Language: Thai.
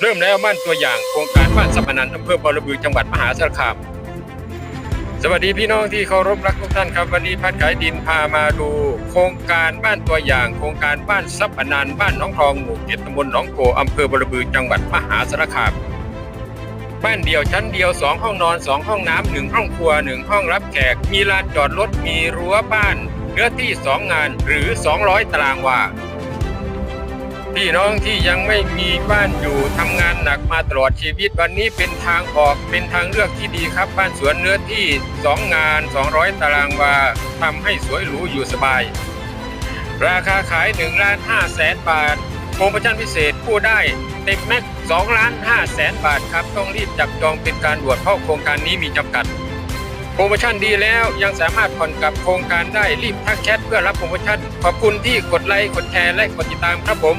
เริ่มแล้วบ้านตัวอย่างโครงการบ้านสัมนันอำเภอบอระบือจังหวัดมหาสารคาม สวัสดีพี่น้องที่เคารพรักทุกท่านครับวันนี้พัดขายดินพามาดู โครงการบ้านตัวอย่าง โครงการบ้านซับพนันบ้านหน้องทองหมู่เจ็ดตำบลหนองโกอำเภอบอระบือจังหวัดมหาสารคามบ้านเดี่ยวชั้นเดียวสองห้องนอนสองห้องน้ำหนึ่งห้องครัวหนึ่งห้องรับแขก มีลานจอดรถมีรั้วบ้านเนื้อที่สองงานหรือ 200 ตารางวา พี่น้องที่ยังไม่มีบ้านอยู่ทำงานหนักมาตลอดชีวิตวันนี้เป็นทางออกเป็นทางเลือกที่ดีครับ บ้านสวนเนื้อที่ 2 งาน 200 ตารางวาทำให้สวยหรูอยู่สบาย ราคาขาย1ล้าน5แสนบาทโปรโมชั่นพิเศษผู้ได้เต็มแม็ก2ล้าน5แสนบาทครับ ต้องรีบจับจองเป็นการด่วนเพราะโครงการนี้มีจำกัด โปรโมชั่นดีแล้วยังสามารถผ่อนกับโครงการได้รีบทักแชทเพื่อรับโปรโมชั่น ขอบคุณที่กดไลค์กดแชร์และกดติดตามครับผม